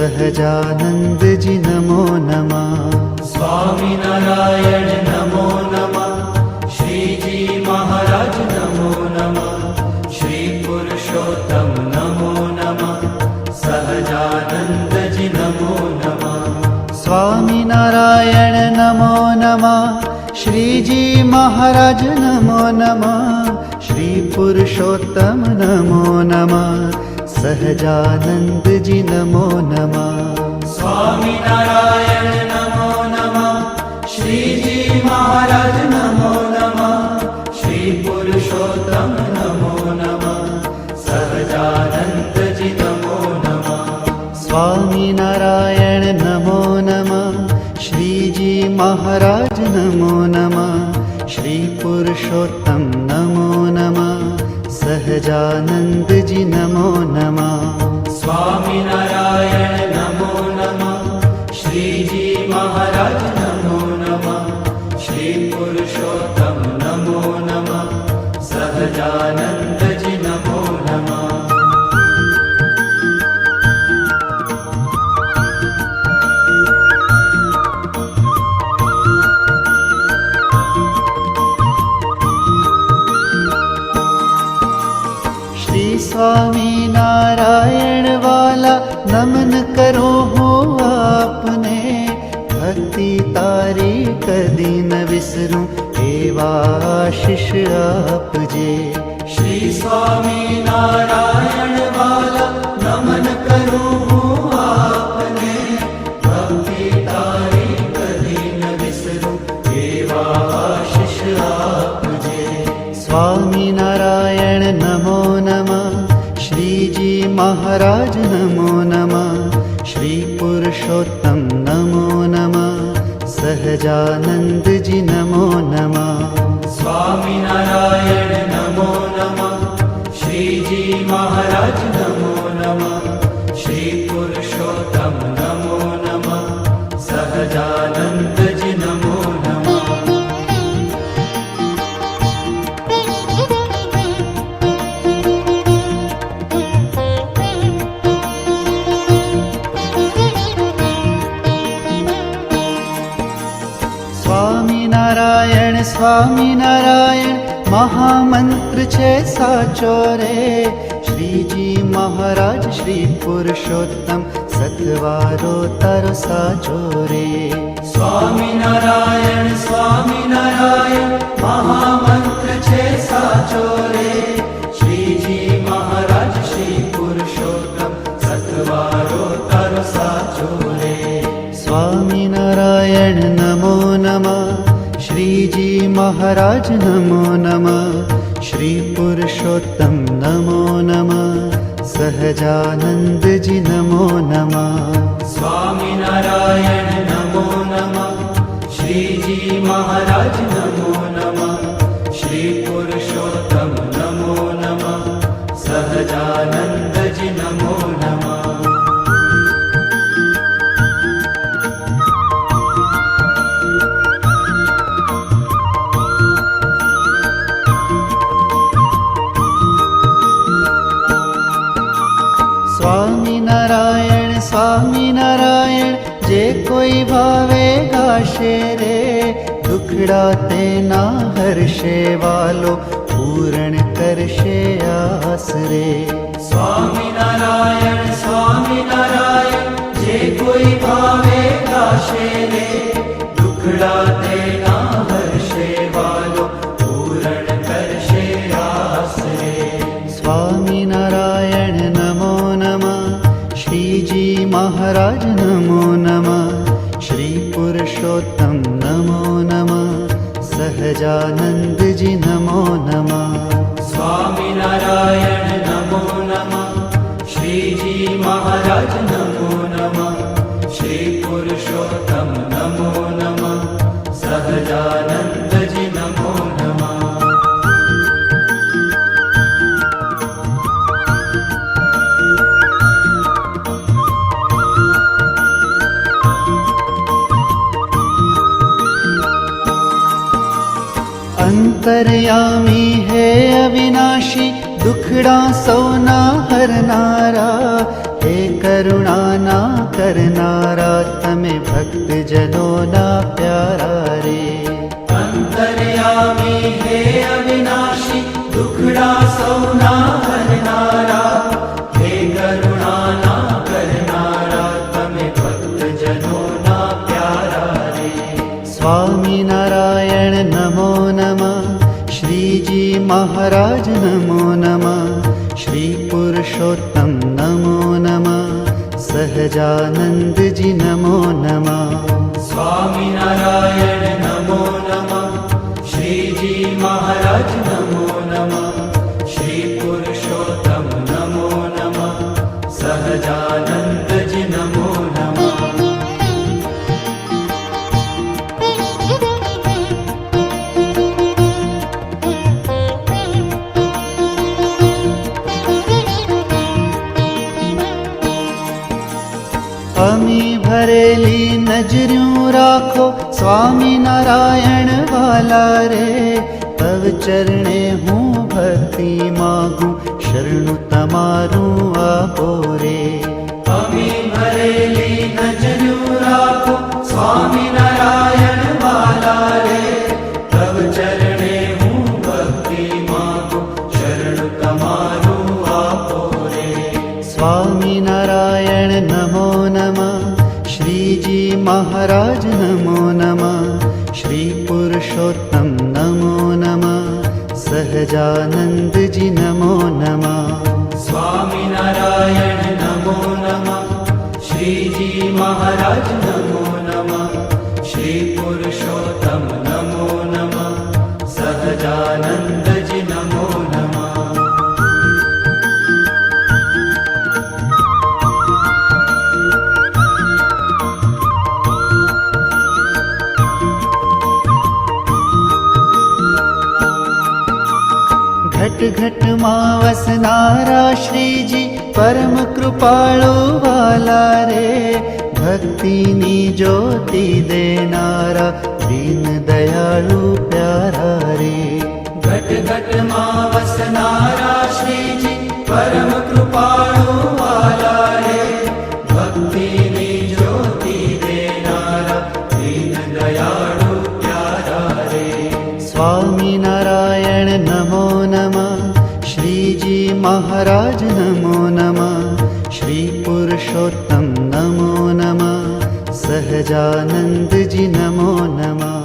नमः सहजानन्दजि नमो नमः। स्वामिनारायण नमो नमः। श्रीजी महाराज नमो नमः। श्रीपुरुषोत्तम नमो नमः। सहजानन्दजि नमो नमः। स्वामिनारायण नमो नमः। श्रीजी महाराज नमो नमः। श्रीपुरुषोत्तम नमो नमः सहजानन्दजि नमो नमः। स्वामिनारायण नमो नमः। श्रीजी महाराज नमो नमः। श्रीपुरुषोत्तम नमो नमः। सहजानन्दजि नमो नमः। स्वामिनारायण नमो नमः। श्रीजी महाराज नमो नमः। श्रीपुरुषोत्तम नमो नमः सहजानन्दजि नमो नमः। स्वामिनारायण नमो नमः। श्रीजी महाराज स्वामी नारायण वाला नमन करो हो आपने। भक्ति तारी कदी न विसरूं एवा आशीष आप जे श्री स्वामी नारायण वाला नमन करूँ हूँ आपने। भक्ति तारी कभी न विसरूं देवा आशीष आप जे स्वामी नारायण महाराज नमो नमः। श्री पुरुषोत्तम नमो नमः। सहजानंद जी नमो नमः। स्वामी नारायण नमो नमः। श्रीजी महाराज नमो नमः નારાયણ સ્વામી નારાયણ મહામંત્ર છે સાચો રે શ્રીજી મહારાજ શ્રી પુરુષોત્તમ સતવારો તારો સાચો રે સ્વામિનારાયણ સ્વામિનારાયણ મહામંત્ર છે સાચો રે શ્રીજી महाराज नमो नमः। श्रीपुरुषोत्तम नमो नमः। सहजानन्द जी नमो नमः। भावे दाशेरे दुखड़ा तेना हर्षे वालो पूरण करशे आसरे। स्वामी नारायण स्वामी नारायण जे कोई भावे दाशेरे दुखड़ा जानजी नमो नमः। अंतर्यामी है अविनाशी, दुखड़ा सोना हर नारा। हे करुणा ना करनारा, तमें भक्त जनो ना प्यारा रे। अंतर्यामी है अविनाशी नमो नमः श्रीपुरुषोत्तम नमो नमः सहजानन्दजी नमो नमः। स्वामिनारायण नमो नमः श्रीजी महाराज અમી ભરેલી નજર્યું રાખો સ્વામિનારાયણ વાલા રે. તવ ચરણે હું ભક્તિ માગું, શરણું તમારું આપો રે. नमः। श्रीजी महाराज नमो नमः। श्रीपुरुषोत्तम नमो नमः। सहजानंद जी नमो। नमः स्वामिनारायण नमो नमः। श्रीजी महाराज नमः घट मा वस नारा श्री जी परम कृपालो वा भक्तिनि ज्योति देनारा दीन दयालु प्या्ये घटघट घट वस नारा श्री जी परम कृपालो वा भक्ति नी ज्योति देनारान दयालु रे स्वामी नारायण नमो नमः। महाराज नमो नमः। श्री पुरुषोत्तम नमो नमः। सहजानंद जी नमो नमः।